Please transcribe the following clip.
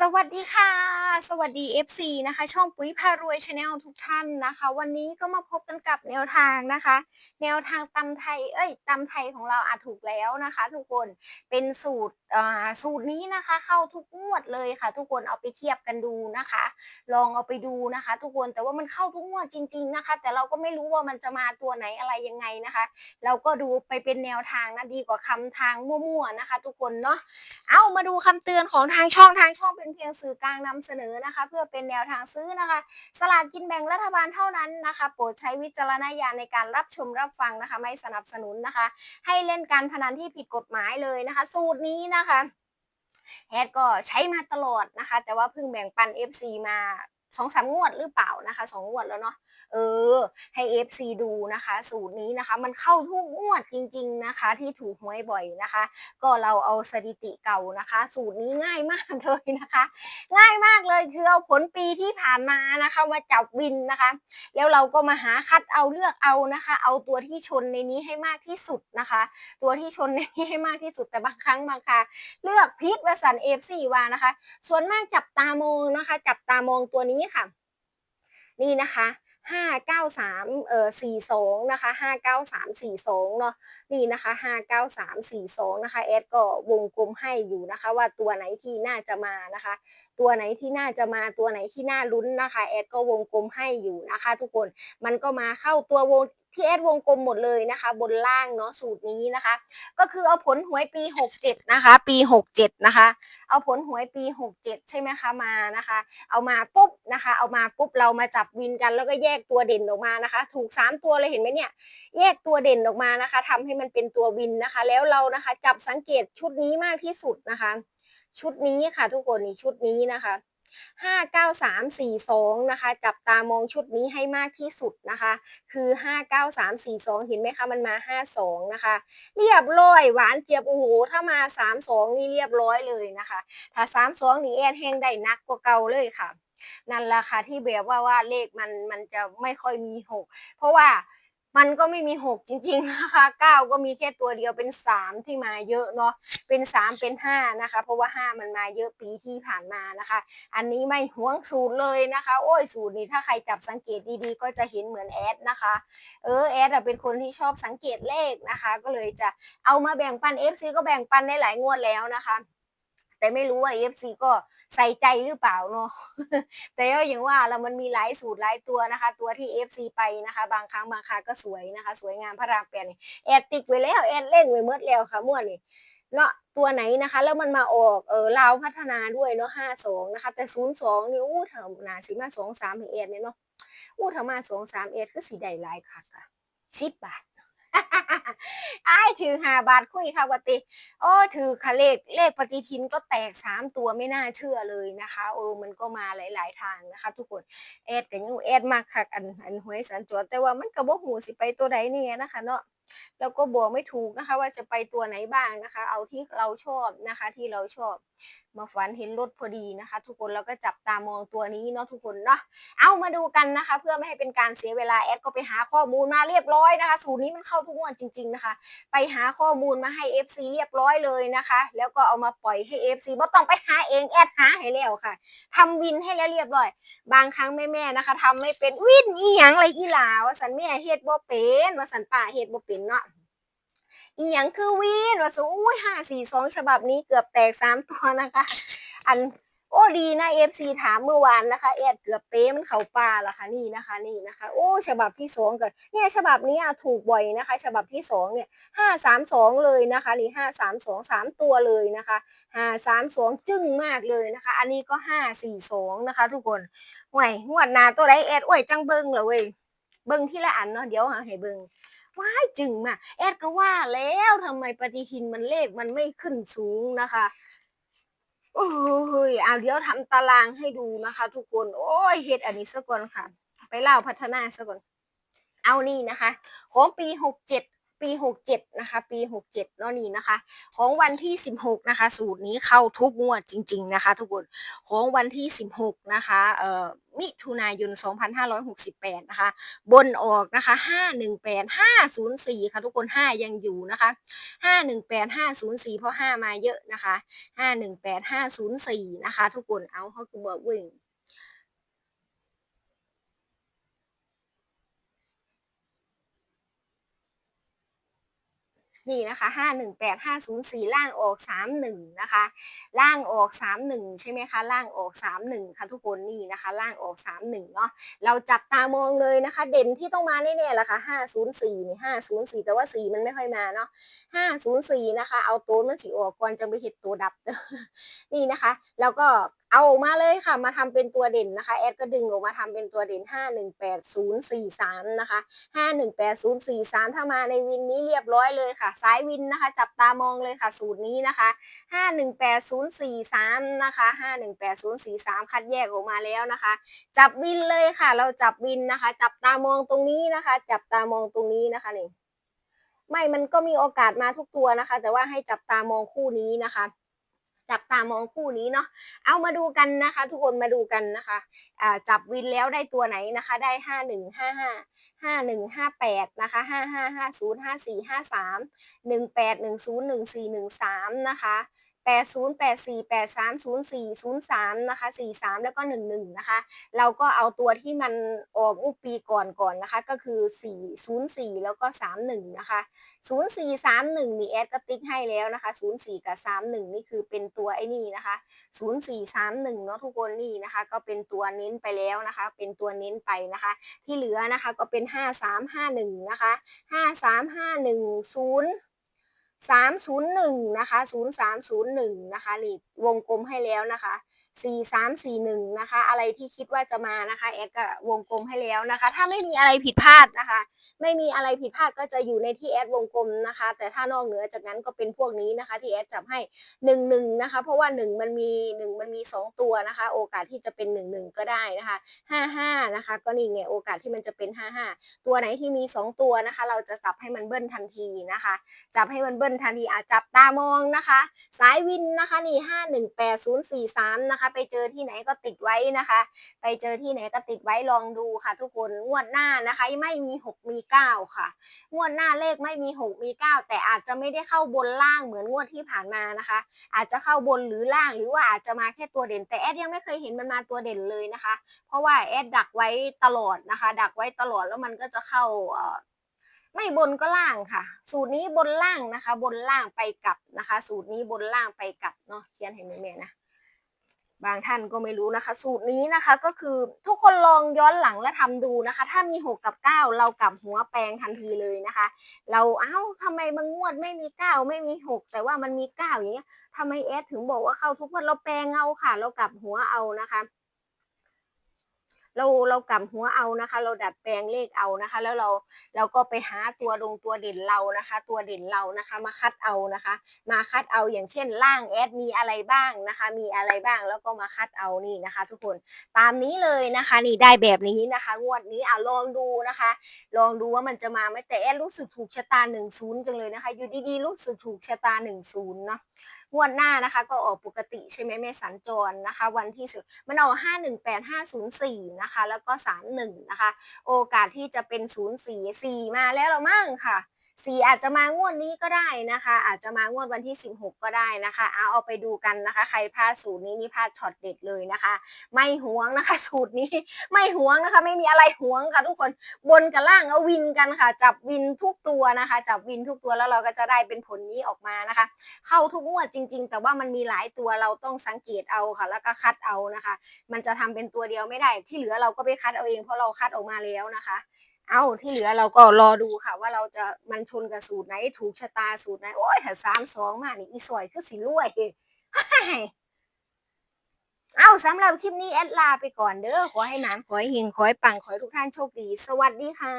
สวัสดีค่ะ สวัสดี FC นะคะ ช่องปุ๋ยพารวยชาแนลทุกท่านนะคะ วันนี้ก็มาพบกันกับแนวทางนะคะ แนวทางตำไทยเอ้ยตำไทยของเราอาจถูกแล้วนะคะ ทุกคนเป็นสูตรอ่าสูตรนี้นะคะ เข้าทุกงวดเลยค่ะ ทุกคนเอาไปเทียบกันดูนะคะ ลองเอาไปดูนะคะ ทุกคนแต่ว่ามันเข้าทุกงวดจริง ๆนะคะ แต่เราก็ไม่รู้ว่ามันจะมาตัวไหนอะไรยังไงนะคะ เราก็ดูไปเป็นแนวทางนะดีกว่าคำทางมั่วๆนะคะ ทุกคนเนาะเอามาดูคำเตือนของทางช่องทางช่องเป็นเพียงสื่อกลางนำเสนอนะคะ เพื่อเป็นแนวทางซื้อนะคะ สลากกินแบ่งรัฐบาลเท่านั้นนะคะ โปรดใช้วิจารณญาณในการรับชมรับฟังนะคะ ไม่สนับสนุนนะคะ ให้เล่นการพนันที่ผิดกฎหมายเลยนะคะ สูตรนี้นะคะแฮดก็ใช้มาตลอดนะคะ แต่ว่าเพิ่งแบ่งปัน FC มาสองสามงวดหรือเปล่านะคะสองงวดแล้วเนาะ เออ ให้ FC ดูนะคะ สูตรนี้นะคะมันเข้าทุกงวดจริง ๆนะคะ ที่ถูกหวยบ่อยนะคะ ก็เราเอาสถิติเก่านะคะ สูตรนี้ง่ายมากเลยนะคะ ง่ายมากเลยคือเอาผลปีที่ผ่านมานะคะมาจับวินนะคะ แล้วเราก็มาหาคัดเอาเลือกเอานะคะ เอาตัวที่ชนในนี้ให้มากที่สุดนะคะ ตัวที่ชนในนี้ให้มากที่สุดแต่บางครั้งบางคราเลือกพิษวสันเอฟซีวานะคะ ส่วนมากจับตามองนะคะ จับตามองตัวนี้ค่ะ นี่นะคะ ห้าเก้าสามเอ่อสี่สองนะคะห้าเก้าสามสี่สองเนาะนี่นะคะห้าเก้าสามสี่สองนะคะแอดก็วงกลมให้อยู่นะคะ ว่าตัวไหนที่น่าจะมานะคะ ตัวไหนที่น่าจะมาตัวไหนที่น่าลุ้นนะคะแอดก็วงกลมให้อยู่นะคะ ทุกคนมันก็มาเข้าตัววง ที่แอดวงกลมหมดเลยนะคะ บนล่างเนาะสูตรนี้นะคะ ก็คือเอาผลหวยปี 67 นะคะ ปี 67 นะคะ เอาผลหวยปี 67 ใช่ไหมคะมานะคะ เอามาปุ๊บนะคะ เอามาปุ๊บเรามาจับวินกันแล้วก็แยกตัวเด่นออกมานะคะ ถูก 3 ตัวเลยเห็นไหมเนี่ยแยกตัวเด่นออกมานะคะทำให้มันเป็นตัววินนะคะ แล้วเรานะคะจับสังเกตชุดนี้มากที่สุดนะคะ ชุดนี้ค่ะทุกคนนี่ชุดนี้นะคะ ห้าเก้าสามสี่สองนะคะ จับตามองชุดนี้ให้มากที่สุดนะคะ คือห้าเก้าสามสี่สองเห็นไหมคะ มันมาห้าสองนะคะ เรียบร้อย หวานเจี๊ยบ โอ้โห ถ้ามาสามสองนี่เรียบร้อยเลยนะคะ ถ้าสามสองนี่แอนแห้งได้นักกว่าเก่าเลยค่ะ นั่นแหละค่ะที่แบบว่าว่าเลขมันมันจะไม่ค่อยมีหกเพราะว่า มันก็ไม่มีหกจริงๆนะคะเก้าก็มีแค่ตัวเดียวเป็นสามที่มาเยอะเนาะเป็นสามเป็นห้านะคะ เพราะว่าห้ามันมาเยอะปีที่ผ่านมานะคะ อันนี้ไม่หวงสูตรเลยนะคะ โอ้ยสูตรนี้ถ้าใครจับสังเกตดีๆ ก็จะเห็นเหมือนแอดนะคะ เออแอดเป็นคนที่ชอบสังเกตเลขนะคะ ก็เลยจะเอามาแบ่งปัน FC ก็แบ่งปันได้หลายงวดแล้วนะคะ แต่ไม่รู้ว่า FC ก็ใส่ใจหรือเปล่าเนาะแต่ก็อย่างว่าแล้วมันมีหลายสูตรหลายตัวนะคะ ตัวที่ FC ไปนะคะ บางครั้งบางคราก็สวยนะคะ สวยงามพระรามแปดนี่แอดติ๊กไว้แล้วแอดเล่งไว้เมื่อแล้วค่ะม่วนนี่เนาะตัวไหนนะคะ แล้วมันมาออกเออลาวพัฒนาด้วยเนาะห้าสองนะคะ แต่ศูนย์สองนี่อู้เถอะนาสิมาสองสามเอ็ดเนี่ยเนาะอู้เถอะมาสองสามเอ็ดคือสีใดหลายคักอะสิบบาท ไอ้ถือหาบาทคุยค่ะวัติโอ้ถือค่ะเลขเลขปฏิทินก็แตกสามตัวไม่น่าเชื่อเลยนะคะเออมันก็มาหลาย ๆ ทางนะคะ ทุกคนแอดกันยังแอดมากค่ะอันอันหวยสันจรแต่ว่ามันกระบอกหูสิไปตัวใดเนี่ยนะคะเนาะ แล้วก็บอกไม่ถูกนะคะว่าจะไปตัวไหนบ้างนะคะ เอาที่เราชอบนะคะที่เราชอบ มาฝันเห็นรถพอดีนะคะ ทุกคนแล้วก็จับตามองตัวนี้เนาะทุกคนเนาะเอามาดูกันนะคะ เพื่อไม่ให้เป็นการเสียเวลาแอดก็ไปหาข้อมูลมาเรียบร้อยนะคะ สูตรนี้มันเข้าทุกงวันจริง ๆนะคะ ไปหาข้อมูลมาให้ FC เรียบร้อยเลยนะคะ แล้วก็เอามาปล่อยให้ FC บ่ต้องไปหาเองแอดหาให้แล้วค่ะทำวินให้แล้วเรียบร้อย บางครั้งแม่ๆนะคะทำไม่เป็นวินอีหยังเลยอีหลาวสันแม่เฮ็ดบ่เป็นว่าสันป่าเฮ็ดบ่เป็นเนาะอีหยังคือวินว่าสูอุ้ยห้าสี่สองฉบับนี้เกือบแตกสามตัวนะคะ อันโอ้ดีนะเอฟซีถามเมื่อวานนะคะแอดเกือบเป๊มันเขาป่าละค่ะนี่นะคะนี่นะคะ โอ้ฉบับที่สองกันเนี่ยฉบับนี้ถูกบ่อยนะคะ ฉบับที่สองเนี่ยห้าสามสองเลยนะคะนี่ห้าสามสองสามตัวเลยนะคะห้าสามสองจึ้งมากเลยนะคะ อันนี้ก็ห้าสี่สองนะคะ ทุกคนห่วยงวดหนาตัวไรแอดโอ้ยจังเบิ้งเลยเว้ยเบิ้งที่ละอันเนาะเดี๋ยวหาให้เบิ้ง ว้ายจึงมาแอดก็ว่าแล้วทำไมปฏิทินมันเลขมันไม่ขึ้นสูงนะคะ โอ้ยเอาเดี๋ยวทำตารางให้ดูนะคะ ทุกคน โอ้ยเฮ็ดอันนี้ซะก่อนค่ะ ไปเล่าพัฒนาซะก่อน เอานี่นะคะ ของปีหกเจ็ด ปี 67 นะคะ ปี 67เนาะนี่นะคะ ของวันที่ 16 นะคะ สูตรนี้เข้าทุกงวดจริง ๆ นะคะ ทุกคนของวันที่ 16 นะคะเอ่อมิถุนายน 2568 นะคะ บนออกนะคะ 518 504 ค่ะ ทุกคน 5 ยังอยู่นะคะ 518 504 เพราะ 5 มาเยอะนะคะ 518 504 นะคะ ทุกคน เอาเขาคือบอกวิ่ง นี่นะคะห้าหนึ่งแปดห้าศูนย์สี่ล่างออกสามหนึ่งนะคะ ล่างออกสามหนึ่งใช่ไหมคะล่างออกสามหนึ่งค่ะทุกคนนี่นะคะ ล่างออกสามหนึ่งเนาะเราจับตามองเลยนะคะ เด่นที่ต้องมาแน่ๆละค่ะห้าศูนย์สี่นี่ห้าศูนย์สี่แต่ว่าสี่มันไม่ค่อยมาเนาะห้าศูนย์สี่นะคะ เอาตัวมันสีออกก่อนจะไปเห็ดตัวดับนี่นะคะ แล้วก็ เอาออกมาเลยค่ะ มาทำเป็นตัวเด่นนะคะ แอดก็ดึงออกมาทำเป็นตัวเด่น 518043 นะคะ 518043 ถ้ามาในวินนี้เรียบร้อยเลยค่ะสายวินนะคะ จับตามองเลยค่ะ สูตรนี้นะคะ 518043 นะคะ 518043 คัดแยกออกมาแล้วนะคะ จับวินเลยค่ะ เราจับวินนะคะ จับตามองตรงนี้นะคะ จับตามองตรงนี้นะคะนี่ไม่ มันก็มีโอกาสมาทุกตัวนะคะ แต่ว่าให้จับตามองคู่นี้นะคะ จับตามองคู่นี้เนาะเอามาดูกันนะคะ ทุกคนมาดูกันนะคะอ่าจับวินแล้วได้ตัวไหนนะคะ ได้ห้าหนึ่งห้าห้าห้าหนึ่งห้าแปดนะคะห้าห้าห้าศูนย์ห้าสี่ห้าสามหนึ่งแปดหนึ่งศูนย์หนึ่งสี่หนึ่งสามนะคะ แปดศูนย์แปดสี่แปดสามศูนย์สี่ศูนย์สามนะคะสี่สามแล้วก็หนึ่งหนึ่งนะคะ เราก็เอาตัวที่มันออกอุปีก่อนก่อนนะคะ ก็คือสี่ศูนย์สี่แล้วก็สามหนึ่งนะคะศูนย์สี่สามหนึ่งมีแอดก็ติ๊กให้แล้วนะคะศูนย์สี่กับสามหนึ่งนี่คือเป็นตัวไอ้นี่นะคะศูนย์สี่สามหนึ่งเนาะทุกคนนี่นะคะ ก็เป็นตัวเน้นไปแล้วนะคะ เป็นตัวเน้นไปนะคะ ที่เหลือนะคะก็เป็นห้าสามห้าหนึ่งนะคะห้าสามห้าหนึ่งศูนย์สามศูนย์หนึ่งนะคะศูนย์สามศูนย์หนึ่งนะคะนี่วงกลมให้แล้วนะคะ สี่สามสี่หนึ่งนะคะ อะไรที่คิดว่าจะมานะคะแอดก็วงกลมให้แล้วนะคะ ถ้าไม่มีอะไรผิดพลาดนะคะ ไม่มีอะไรผิดพลาดก็จะอยู่ในที่แอดวงกลมนะคะ แต่ถ้านอกเหนือจากนั้นก็เป็นพวกนี้นะคะ ที่แอดจับให้หนึ่งหนึ่งนะคะ เพราะว่าหนึ่งมันมีหนึ่งมันมีสองตัวนะคะ โอกาสที่จะเป็นหนึ่งหนึ่งก็ได้นะคะห้าห้านะคะ ก็นี่ไงโอกาสที่มันจะเป็นห้าห้าตัวไหนที่มีสองตัวนะคะ เราจะจับให้มันเบิ้ลทันทีนะคะ จับให้มันเบิ้ลทันทีอาจับตามองนะคะ สายวินนะคะนี่ห้าหนึ่งแปดศูนย์สี่สามนะคะไปเจอที่ไหนก็ติดไว้นะคะ ไปเจอที่ไหนก็ติดไว้ลองดูค่ะ ทุกคนงวดหน้านะคะไม่มีหกมีเก้าค่ะ งวดหน้าเลขไม่มีหกมีเก้าแต่อาจจะไม่ได้เข้าบนล่างเหมือนงวดที่ผ่านมานะคะ อาจจะเข้าบนหรือล่างหรือว่าอาจจะมาแค่ตัวเด่น แต่แอดยังไม่เคยเห็นมันมาตัวเด่นเลยนะคะ เพราะว่าแอดดักไว้ตลอดนะคะ ดักไว้ตลอดแล้วมันก็จะเข้าไม่บนก็ล่างค่ะ สูตรนี้บนล่างนะคะ บนล่างไปกลับนะคะ สูตรนี้บนล่างไปกลับเนาะเขียนให้แม่ๆนะ บางท่านก็ไม่รู้นะคะ สูตรนี้นะคะ ก็คือทุกคนลองย้อนหลังและทำดูนะคะ ถ้ามี 6 กับ 9 เรากลับหัวแปลงทันทีเลยนะคะ เราเอ้าทำไมบางงวดไม่มี 9 ไม่มี 6 แต่ว่ามันมี 9 อย่างเงี้ยทำไมแอดถึงบอกว่าเข้าทุกงวันเราแปลงเอาค่ะ เรากลับหัวเอานะคะ เราเรากลับหัวเอานะคะ เราดัดแปลงเลขเอานะคะ แล้วเราเราก็ไปหาตัวดงตัวเด่นเรานะคะ ตัวเด่นเรานะคะ มาคัดเอานะคะ มาคัดเอาอย่างเช่นล่างแอดมีอะไรบ้างนะคะ มีอะไรบ้างแล้วก็มาคัดเอานี่นะคะ ทุกคนตามนี้เลยนะคะ นี่ได้แบบนี้นะคะ งวดนี้อะลองดูนะคะ ลองดูว่ามันจะมาไหมแต่แอดรู้สึกถูกชะตาหนึ่งศูนย์จังเลยนะคะ อยู่ดีๆรู้สึกถูกชะตาหนึ่งศูนย์เนาะ งวดหน้านะคะ ก็ออกปกติใช่ไหมแม่สัญจรนะคะ วันที่สุดมันออกห้าหนึ่งแปดห้าศูนย์สี่นะคะ แล้วก็สามหนึ่งนะคะ โอกาสที่จะเป็นศูนย์สี่สี่มาแล้วเรามั่งค่ะ สี่อาจจะมางวดนี้ก็ได้นะคะ อาจจะมางวดวันที่ 16 ก็ได้นะคะเอาเอาไปดูกันนะคะ ใครพลาดสูตรนี้นี่พลาดช็อตเด็ดเลยนะคะ ไม่หวงนะคะ สูตรนี้ไม่หวงนะคะ ไม่มีอะไรหวงค่ะทุกคนบนกับล่างเอาวินกันค่ะ จับวินทุกตัวนะคะ จับวินทุกตัวแล้วเราก็จะได้เป็นผลนี้ออกมานะคะ เข้าทุกงวดจริง ๆ แต่ว่ามันมีหลายตัวเราต้องสังเกตเอาค่ะ แล้วก็คัดเอานะคะ มันจะทำเป็นตัวเดียวไม่ได้ที่เหลือเราก็ไปคัดเอาเองเพราะเราคัดออกมาแล้วนะคะ เอาที่เหลือเราก็รอดูค่ะ ว่าเราจะมันชนกับสูตรไหน ถูกชะตาสูตรไหน โอ้ยถ้าสามสองมานี่อีสอยคือสิรวยเอาสำหรับคลิปนี้แอดลาไปก่อนเด้อขอให้หนานขอให้หิงขอให้ปังขอให้ทุกท่านโชคดี สวัสดีค่ะ